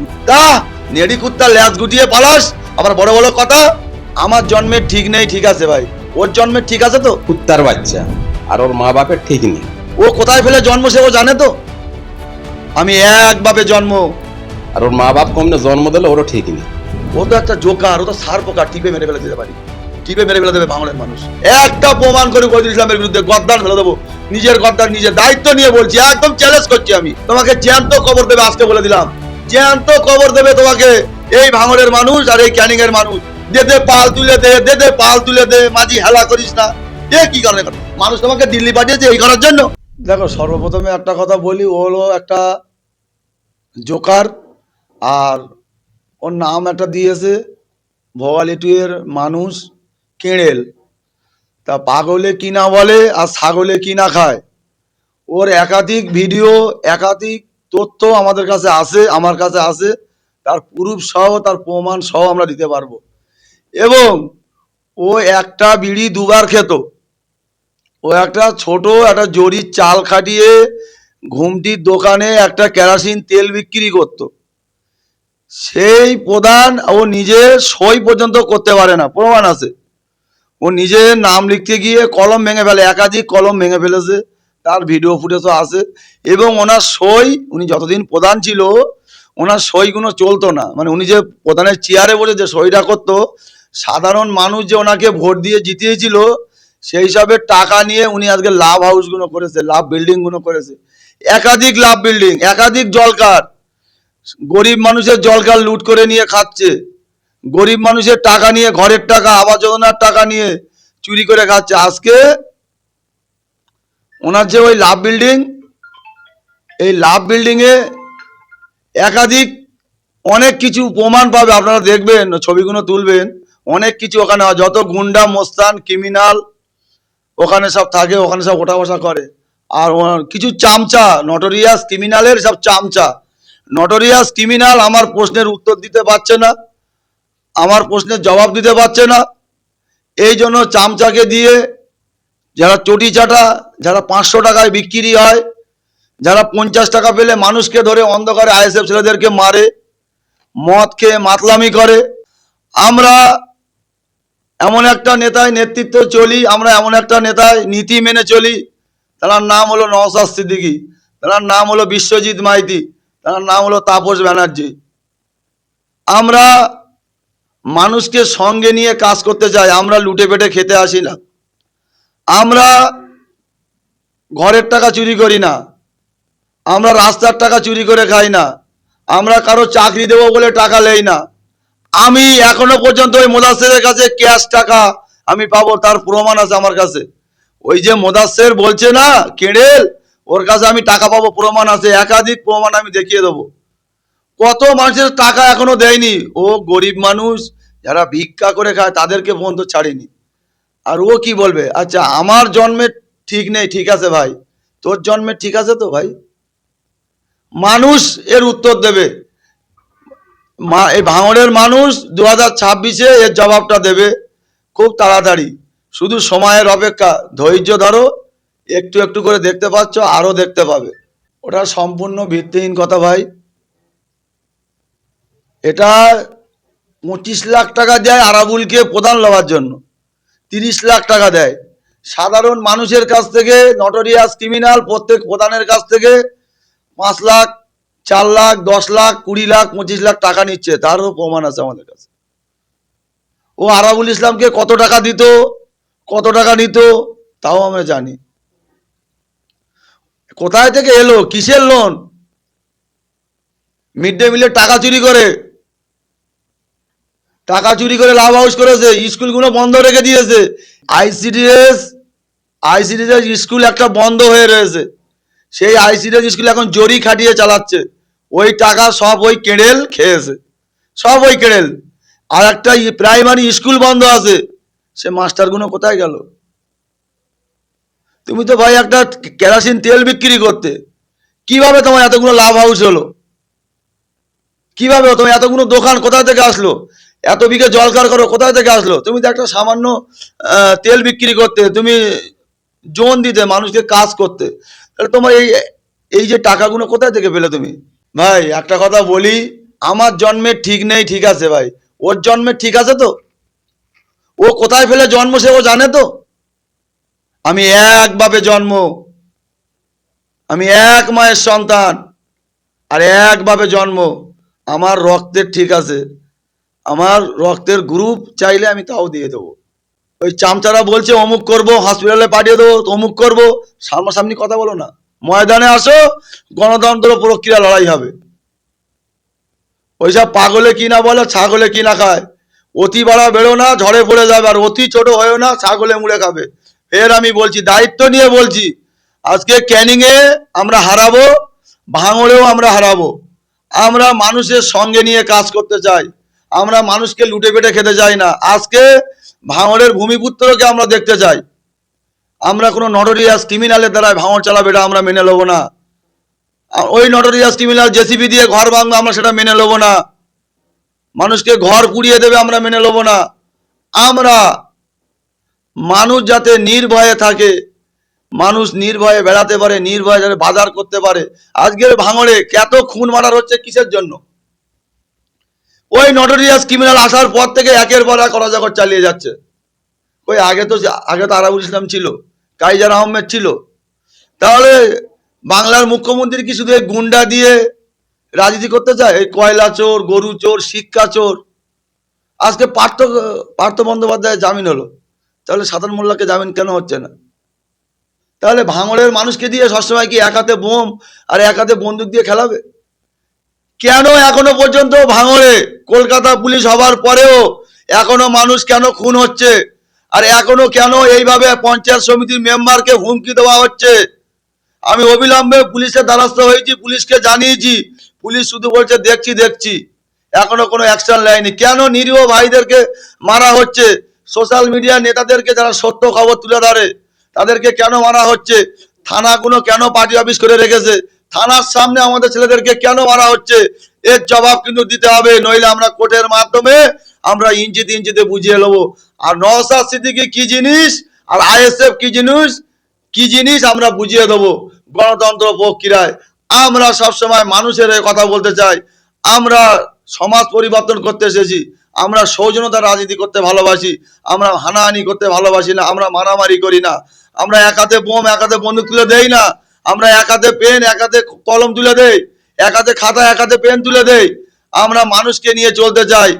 কুত্তা নেড়ি কুত্তা ল্যাজ গুটিয়ে পালাস। আবার বড় বড় কথা আমার জন্মের ঠিক নেই ঠিক আছে ভাই। ওর জন্মের ঠিক আছে তো? কুত্তার বাচ্চা। আর ওর মা বাপের ঠিক নেই। ও কোথায় ফেলে জন্ম সে ও জানে তো? আমি একভাবে জন্ম। আর ওর মা বাপ কমনে জন্ম দিলে ওরও ঠিক নেই। ও তো একটা জোকার ও তো সার পোকা টিপে মেরে ফেলে দিতে পারি। টিপে মেরে ফেলে দেবে বাংলার মানুষ। একটা প্রমাণ করে বৈদুল ইসলামের বিরুদ্ধে গদ্দার ফেলে দেবো। নিজের গদ্দার নিজের দায়িত্ব নিয়ে বলছি একদম চ্যালেঞ্জ করছি আমি। তোমাকে জ্যান্ত খবর দেবে আজকে বলে দিলাম। জ্যান্ত খবর দেবে তোমাকে। এই ভাঙড়ের মানুষ আর এই ক্যানিং এর মানুষ। দে দে, পাল তুলে দে দে দে, পাল তুলে দে, মাঝি হেলা করিস না। এ কি কারণে করে? মানুষ তোমাকে দিল্লি পাঠিয়েছে এই করার জন্য। দেখো, সর্বপ্রথমে একটা কথা বলি, ও হলো একটা জোকার, আর ওর নাম একটা দিয়েছে ভোগালী টুয়ের মানুষ কেঁড়েল। তা পাগলে কিনা বলে আর ছাগলে কিনা খায়? ওর একাধিক ভিডিও, একাধিক তথ্য আমাদের কাছে আছে, আমার কাছে আছে, তার প্রুফ সহ, তার প্রমাণ সহ আমরা দিতে পারব। এবং ও একটা বিড়ি দুবার খেত। ও একটা ছোট, একটা জরির চাল খাটিয়ে ঘুমটির দোকানে একটা কেরাসিন তেল বিক্রি করতো। সেই প্রধান, ও নিজে সই পর্যন্ত করতে পারে না, প্রমাণ আছে। ও নিজে নাম লিখতে গিয়ে কলম ভেঙে ফেলে, একাধিক কলম ভেঙে ফেলেছে। তার ভিডিও ফুটেজও আছে। এবং ওনার সই, উনি যতদিন প্রধান ছিল, ওনার সইগুলো চলতো না। মানে উনি যে প্রধানের চেয়ারে বসে যে সইটা করতো, সাধারণ মানুষ যে ওনাকে ভোট দিয়ে জিতিয়েছিল, সেই হিসাবে টাকা নিয়ে উনি আজকে লাভ হাউসগুলো করেছে লাভ বিল্ডিংগুলো করেছে। একাধিক লাভ বিল্ডিং একাধিক জলকার। গরিব মানুষের জলকার লুট করে নিয়ে খাচ্ছে। গরিব মানুষের টাকা নিয়ে, ঘরের টাকা, আবাস যোজনার টাকা নিয়ে চুরি করে খাচ্ছে। আজকে ওনার যে ওই লাভ বিল্ডিং, এই লাভ বিল্ডিংয়ে একাধিক অনেক কিছু প্রমাণ পাবে। আপনারা দেখবেন, ছবিগুলো তুলবেন, অনেক কিছু ওখানে। যত গুন্ডা, মোস্তান, ক্রিমিনাল ওখানে সব থাকে, ওখানে সব ওঠা বসা করে। আর কিছু চামচা নটোরিয়াস ক্রিমিনালের সব চামচা। নটোরিয়াস ক্রিমিনাল আমার প্রশ্নের উত্তর দিতে পারছে না, আমার প্রশ্নের জবাব দিতে পারছে না। এই জন্য চামচাকে দিয়ে যারা চটি চাটা, যারা পাঁচশো টাকায় বিক্রি হয়, যারা পঞ্চাশ টাকা পেলে মানুষকে ধরে অন্ধকারে আইএসএফ ছেলেদেরকে মারে, মদ খেয়ে মাতলামি করে। আমরা এমন একটা নেতায় নেতৃত্ব চলি, আমরা এমন একটা নেতায় নীতি মেনে চলি। তার নাম হলো নওসাদ সিদ্দিকী, তার নাম হলো বিশ্বজিৎ মাইতি, তার নাম হলো তাপস ব্যানার্জি। আমরা মানুষকে সঙ্গে নিয়ে কাজ করতে চাই, আমরা লুটে পেটে খেতে আসি না। আমরা ঘরের টাকা চুরি করি না। আমরা রাস্তার টাকা চুরি করে খাই না। আমরা কারও চাকরি দেবো বলে টাকা নেই না। আমি এখনও পর্যন্ত ওই মোদাসের কাছে ক্যাশ টাকা আমি পাবো, তার প্রমাণ আছে আমার কাছে। ওই যে মোদাসের বলছে না, কেড়েল, ওর কাছে আমি টাকা পাবো, প্রমাণ আছে, একাধিক প্রমাণ আমি দেখিয়ে দেবো। কত মানুষের টাকা এখনও দেয়নি। ও গরিব মানুষ, যারা ভিক্ষা করে খায়, তাদেরকে পর্যন্ত ছাড়েনি। আর ও কি বলবে? আচ্ছা আমার জন্মের ঠিক নেই, ঠিক আছে ভাই। তোর জন্মের ঠিক আছে তো ভাই? মানুষ এর উত্তর দেবে। মা, এই ভাঙড়ের মানুষ দু হাজার ছাব্বিশে এর জবাবটা দেবে খুব তাড়াতাড়ি। শুধু সময়ের অপেক্ষা, ধৈর্য ধরো, একটু একটু করে দেখতে পাচ্ছ আরও দেখতে পাবে। ওটা সম্পূর্ণ ভিত্তিহীন কথা ভাই। এটা পঁচিশ লাখ টাকা দেয় আরাবুলকে প্রদান লওয়ার জন্য। তিরিশ লাখ টাকা দেয়। সাধারণ মানুষের কাছ থেকে নটোরিয়াস ক্রিমিনাল প্রত্যেক প্রধানের কাছ থেকে পাঁচ লাখ, চার লাখ, দশ লাখ, কুড়ি লাখ, পঁচিশ লাখ টাকা নিচ্ছে। তারও প্রমাণ আছে আমাদের কাছে। ও আরাবুল ইসলামকে কত টাকা দিত, কত টাকা নিত, তাও আমরা জানি। কোথায় থেকে এলো? কিসের লোন মিড ডে মিলের টাকা চুরি করে টাকা চুরি করে লাভ হাউস করেছে, স্কুলগুলো বন্ধ রেখে দিয়েছে। আইসিডিএস আইসিডিএস স্কুল একটা বন্ধ হয়ে রয়েছে। সেই আইসিডিএস স্কুল এখন জরি খাটিয়ে চালাচ্ছে। ওই টাকা সব ওই কেড়েল খেয়েছে। সব ওই কেড়েল। আর একটা প্রাইমারি স্কুল বন্ধ আছে। সে মাস্টারগুলো কোথায় গেল? তুমি তো ভাই একটা কেরাসিন তেল বিক্রি করতে। কীভাবে তোমার এতগুলো লাভ হাউস হলো? কীভাবে তোমার এতগুলো দোকান কোথা থেকে আসলো? এত বিঘে জলকার করো কোথায় থেকে আসলো? তুমি তো একটা সামান্য তেল বিক্রি করতে, তুমি জোন দিতে, মানুষকে কাজ করতে। তাহলে তোমার এই এই যে টাকাগুলো কোথায় থেকে পেলে তুমি? ভাই, একটা কথা বলি, আমার জন্মের ঠিক নেই, ঠিক আছে ভাই। ওর জন্মের ঠিক আছে তো? ও কোথায় ফেলে জন্ম সে ও জানে তো? আমি একভাবে জন্ম। আমি এক মায়ের সন্তান। আর একভাবে জন্ম। আমার রক্তের ঠিক আছে। আমার রক্তের গ্রুপ চাইলে আমি তাও দিয়ে দেবো। ওই চামচারা বলছে, অমুক করব হসপিটালে পাঠিয়ে দেবো, অমুক করব। সামনাসামনি কথা বলো না। ময়দানে আসো, গণতন্ত্র প্রক্রিয়া লড়াই হবে। ওইসব পাগলে কি না বলে, ছাগলে কি না খায়। অতি বাড়া বেরো না, ঝড়ে পড়ে যাবে, আর অতি ছোট হয়েও না, ছাগলে মুড়ে খাবে। ফের আমি বলছি, দায়িত্ব নিয়ে বলছি, আজকে ক্যানিংয়ে আমরা হারাবো, ভাঙড়েও আমরা হারাবো। আমরা মানুষের সঙ্গে নিয়ে কাজ করতে চাই। আমরা মানুষকে লুটে পেটে খেতে চাই না। আজকে ভাঙড়ের ভূমিপুত্রকে আমরা দেখতে চাই। আমরা কোনো নটোরিয়াস ক্রিমিনালের দ্বারা ভাঙড় চালাবে এটা আমরা মেনে নেব না। ওই নটোরিয়াস ক্রিমিনাল জেসিবি দিয়ে ঘর ভাঙবে আমরা সেটা মেনে নেব না। মানুষকে ঘর পুড়িয়ে দেবে আমরা মেনে নেব না। আমরা মানুষ যাতে নির্ভয়ে থাকে, মানুষ নির্ভয়ে বেড়াতে পারে, নির্ভয়ে যাতে বাজার করতে পারে। আজকের ভাঙড়ে কত খুন মারার হচ্ছে কিসের জন্য? ওই নটোরিয়াস ক্রিমিনাল আসার পর থেকে একের পর এক অরাজকর চালিয়ে যাচ্ছে। ওই আগে তো আগে তো আরাবুল ইসলাম ছিল, কাইজার আহমেদ ছিল। তাহলে বাংলার মুখ্যমন্ত্রী কি শুধু এই গুন্ডা দিয়ে রাজনীতি করতে চায়? এই কয়লা চোর, গরু চোর, শিক্ষা চোর। আজকে পার্থ পার্থ বন্দ্যোপাধ্যায় জামিন হলো। তাহলে সাধারণ মোল্লাকে জামিন কেন হচ্ছে না? তাহলে ভাঙড়ের মানুষকে দিয়ে সবসময় কি এক হাতে বোম আর এক হাতে বন্দুক দিয়ে খেলাবে? কেন এখনও পর্যন্ত ভাঙড়ে? কলকাতা পুলিশ হবার পরেও এখনও মানুষ কেন খুন হচ্ছে? আর এখনও কেন এইভাবে পঞ্চায়েত সমিতির মেম্বারকে হুমকি দেওয়া হচ্ছে? আমি অবিলম্বে পুলিশের দ্বারস্থ হয়েছি, পুলিশকে জানিয়েছি। পুলিশ শুধু বলছে, দেখছি দেখছি। এখনও কোনো অ্যাকশন নেয়নি। কেন নিরীহ ভাইদেরকে মারা হচ্ছে? সোশ্যাল মিডিয়া নেতাদেরকে যারা সত্য খবর তুলে ধরে, তাদেরকে কেন মারা হচ্ছে? থানাগুলো কেন পার্টি অফিস করে রেখেছে? থানার সামনে আমাদের ছেলেদেরকে কেন মারা হচ্ছে? এর জবাব কিন্তু দিতে হবে, নইলে আমরা কোর্টের মাধ্যমে আমরা ইঞ্চিতে ইঞ্চিতে বুঝিয়ে নেব। আর নওসাদ সিদ্দিকি কি জিনিস? আর আইএসএফ কি জিনিস? কি জিনিস আমরা বুঝিয়ে দেবো। গণতন্ত্র প্রক্রিয়ায় আমরা সবসময় মানুষের কথা বলতে চাই। আমরা সমাজ পরিবর্তন করতে এসেছি। আমরা সৌজনতার রাজনীতি করতে ভালোবাসি। আমরা হানাহানি করতে ভালোবাসি না। আমরা মারামারি করি না। আমরা এক হাতে বোম, এক হাতে বন্দুক তুলে দেই না। আমরা এক হাতে পেন, এক হাতে কলম তুলে দেই, এক হাতে খাতা, এক হাতে পেন তুলে দেই। আমরা মানুষকে নিয়ে চলতে চাই।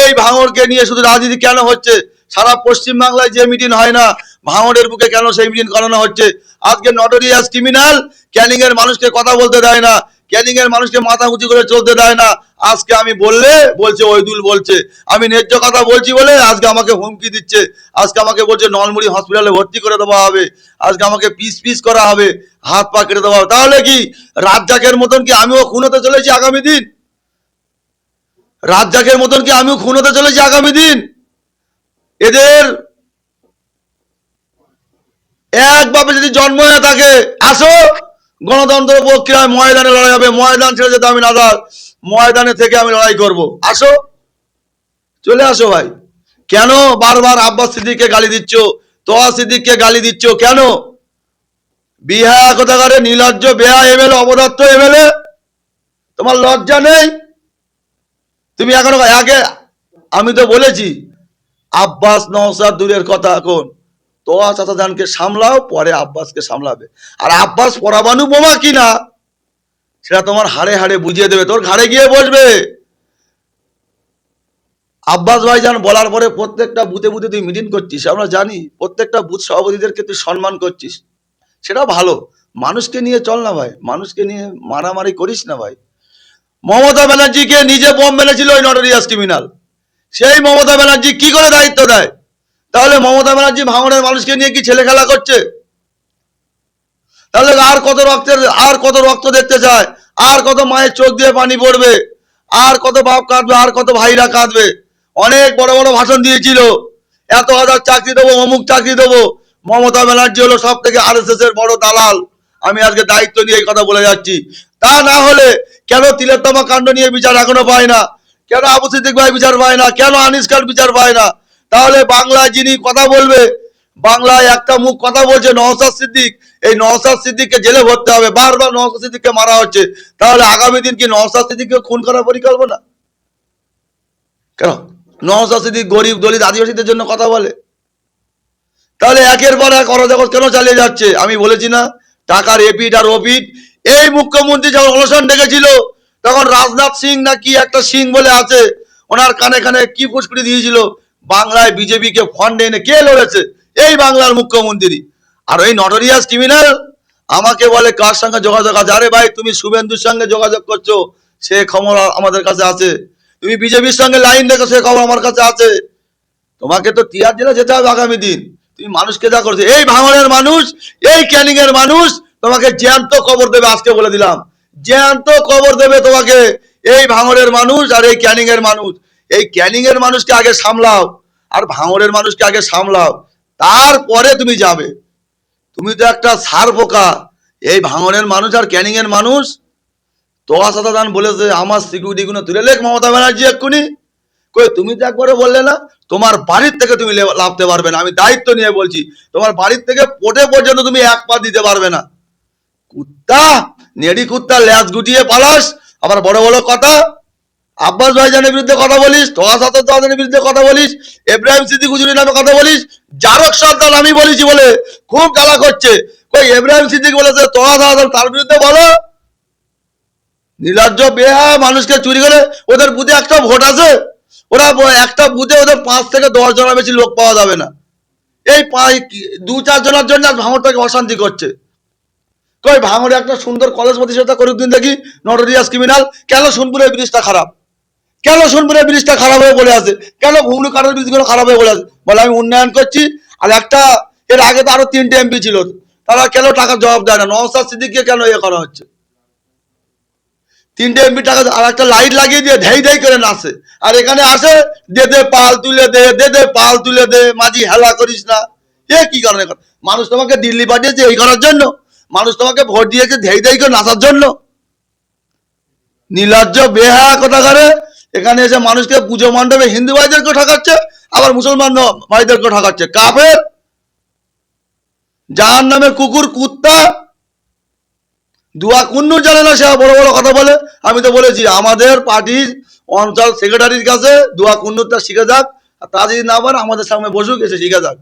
এই ভাঙরকে নিয়ে শুধু রাজনীতি কেন হচ্ছে? সারা পশ্চিমবাংলায় যে মিটিং হয় না, ভাঙড়ের বুকে কেন সেই মিটিং করানো হচ্ছে? আজকে নটোরিয়াস ক্রিমিনাল ক্যানিং এর মানুষকে কথা বলতে দেয় না। ক্যানিং এর মানুষকে মাথা উঁচু করে চলতে দেয় না। আজকে আমি বললে, বলছে, ওইদুল বলছে, আমি ন্যায্য কথা বলছি বলে আজকে আমাকে হুমকি দিচ্ছে। আজকে আমাকে বলছে, নলমুড়ি হসপিটালে ভর্তি করে দেওয়া হবে। আজকে আমাকে পিস পিস করা হবে, হাত পা কেটে দেওয়া হবে। তাহলে কি রাজ্জাকের মতন কি আমিও খুন হতে চলেছি আগামী দিন? রাজ্জাকের মতন কি আমিও খুন হতে চলেছি আগামী দিন? এদের একভাবে যদি জন্ম হয়ে থাকে আসো গণতন্ত্র প্রক্রিয়ায় ময়দানে লড়াই হবে। ময়দান ছেড়ে যেতে আমি নাদার। ময়দানে থেকে আমি লড়াই করব। আসো। চলে আসো ভাই। কেন বারবার আব্বাস সিদ্দিককে গালি দিচ্ছ? তোয়া সিদ্দিককে গালি দিচ্ছ কেন? বিহা কোথাকারে নীলাজ্য বেহা এমএলএ অবদত্ত এমএলএ। তোমার লজ্জা নেই? তুমি এখনও আগে আমি তো বলেছি, আব্বাস নওসাদ দূরের কথা এখন তোয়া চাচাজানকে সামলাও, পরে আব্বাসকে সামলাবে। আর আব্বাস পরামানু বোমা কিনা, সেটা তোমার হাড়ে হাড়ে বুঝিয়ে দেবে। তোর ঘাড়ে গিয়ে বসবে। আব্বাস ভাইজান বলার পরে প্রত্যেকটা বুথে বুথে তুই মিটিং করছিস। আমরা জানি প্রত্যেকটা বুথ সভাপতিদেরকে তুই সম্মান করছিস। সেটা ভালো। মানুষকে নিয়ে চল না ভাই। মানুষকে নিয়ে মারামারি করিস না ভাই। মমতা ব্যানার্জিকে নিজে বোম মেরেছিল ওই নটোরিয়াস ক্রিমিনাল সেই মমতা ব্যানার্জি কি করে দায়িত্ব দেয়? তাহলে মমতা ব্যানার্জি ভাঙড়ের মানুষকে নিয়ে কি ছেলে খেলা করছে? তাহলে আর কত রক্তের আর কত রক্ত দেখতে চায়? আর কত মায়ের চোখ দিয়ে পানি পড়বে? আর কত বাপ কাঁদবে, আর কত ভাইরা কাঁদবে? অনেক বড় বড় ভাষণ দিয়েছিল। এত হাজার চাকরি দেবো, অমুক চাকরি দেবো। মমতা ব্যানার্জি হলো সব থেকে আর এর বড় দালাল। আমি আজকে দায়িত্ব নিয়ে এই কথা বলে যাচ্ছি। তা না হলে কেন তিলোত্তমা কাণ্ড নিয়ে বিচার এখনও পায় না? কেন আবু সিদ্দিক ভাই বিচার পায় না? কেন আনিস খান বিচার পায় না? তাহলে বাংলায় যিনি কথা বলবে, বাংলায় একটা মুখ কথা বলছে নওসাদ সিদ্দিক, এই নওসাদ সিদ্দিককে জেলে ভরতে হবে, বারবার নওসাদ সিদ্দিককে মারা হচ্ছে, তাহলে আগামী দিন কি নওসাদ সিদ্দিককে খুন করার পরিকল্পনা? কেন? নওসাদ সিদ্দিক গরিব দলিত আদিবাসীদের জন্য কথা বলে। তাহলে একের পর এক অরাজকতা কেন চালিয়ে যাচ্ছে? আমি বলেছি না, টাকার এপিট আর ওপিট এই মুখ্যমন্ত্রী যখন অনশন ডেকেছিল, তখন রাজনাথ সিং না কি একটা সিং বলে আছে, ওনার কানে কানে কি ফুসকুড়ি দিয়েছিল বাংলায় বিজেপিকে ফান্ড এনে কে লড়েছে? এই বাংলার মুখ্যমন্ত্রী। আর ওই নটোরিয়াস ক্রিমিনাল আমাকে বলে, কার সঙ্গে যোগাযোগ আছে? আরে ভাই, তুমি শুভেন্দুর সঙ্গে যোগাযোগ করছ, সে খবর আমাদের কাছে আছে। তুমি বিজেপির সঙ্গে লাইন দেখো, সে খবর আমার কাছে আছে। তোমাকে তো তিয়ার জেলে যেতে হবে আগামী দিন। তুমি মানুষকে যা করছ, এই ভাঙনের মানুষ, এই ক্যানিং এর মানুষ, তোমাকে জ্যান্ত খবর দেবে, আজকে বলে দিলাম। জ্যান্ত খবর দেবে তোমাকে, এই ভাঙনের মানুষ আর এই ক্যানিং এর মানুষ। এই ক্যানিং এর মানুষকে আগে সামলাও, আর ভাঙরের মানুষকে আগে সামলাও, তারপরে তুমি যাবে। তুমি তো একটা সার পোকা। এই ভাঙনের মানুষ আর ক্যানিং এর মানুষ তোয়া সাদাদান বলেছে, আমার সিকিউরিটি গুলো তুলে লেখ মমতা ব্যানার্জি এক্ষুনি। কই, তুমি তো একবারে বললে না, তোমার বাড়ির থেকে তুমি লাভতে পারবে না, আমি দায়িত্ব নিয়ে বলছি, তোমার বাড়ির থেকে পোটে পর্যন্ত তুমি এক পা দিতে পারবে না। কুত্তা, নেড়ি কুত্তা ল্যাস গুটিয়ে পালাস, আবার বড় বড় কথা আব্বাস ভাইজানের বিরুদ্ধে কথা বলিস তোয়া সাদানের বিরুদ্ধে কথা বলিস, এব্রাহিম সিদ্দিক হুজুরি নামে কথা বলিস, জারক সরকার আমি বলেছি বলে খুব জ্বালা করছে। কই, এব্রাহিম সিদ্দিক বলেছে তোয়া সাদান তার বিরুদ্ধে বলো। নির্লজ্জ বেহা মানুষকে চুরি করে ওদের বুথে একটা ভোট আছে, ওরা একটা বুথে ওদের পাঁচ থেকে দশ জনের বেশি লোক পাওয়া যাবে না। এই দু চার জনের জন্য আজ ভাঙরটাকে অশান্তি করছে। কই ভাঙরে একটা সুন্দর কলেজ প্রতিষ্ঠাতা করুক দিন দেখি, নটোরিয়াস ক্রিমিনাল, কেন সোনপুরের ব্রিজটা খারাপ? কেন সোনপুরের ব্রিজটা খারাপ হয়ে বলে আছে? কেন ঘুমলু কাঠের ব্রিজগুলো খারাপ হয়ে বলে আছে? বলে, আমি উন্নয়ন করছি, আর একটা, এর আগে তো আরও তিনটে এমপি ছিল। তারা কেন টাকার জবাব দেয় না? নওসাদ সিদ্দিককে কেন ইয়ে করা হচ্ছে? তিনটে এমপি টাকা আর একটা লাইট লাগিয়ে দিয়ে ধেই ধেই করে নাচে। আর এখানে আসে, দে দে, পাল তুলে দে দে দে, পাল তুলে দে, মাঝি হেলা করিস না। এ কি কারণে? কর? মানুষ তোমাকে দিল্লি পাঠিয়েছে এই করার জন্য? মানুষ তোমাকে ভোট দিয়েছে ধেই ধেই করে নাচার জন্য? নীলাজ্জ বেহা কথা করে এখানে এসে মানুষকে পুজো মণ্ডপে হিন্দু ভাইদেরকে ঠকাচ্ছে, আবার মুসলমান ভাইদেরকে ঠকাচ্ছে। কাফের, যার নামে কুকুর, কুত্তা, দুয়া কুন্নুর জানে না, সে বড় বড় কথা বলে। আমি তো বলেছি, আমাদের পার্টির অঞ্চল সেক্রেটারির কাছে দুয়া কুন্নুরটা শিখে যাক, আর তা যদি না পারে আমাদের সামনে বসুক, এসে শিখে যাক।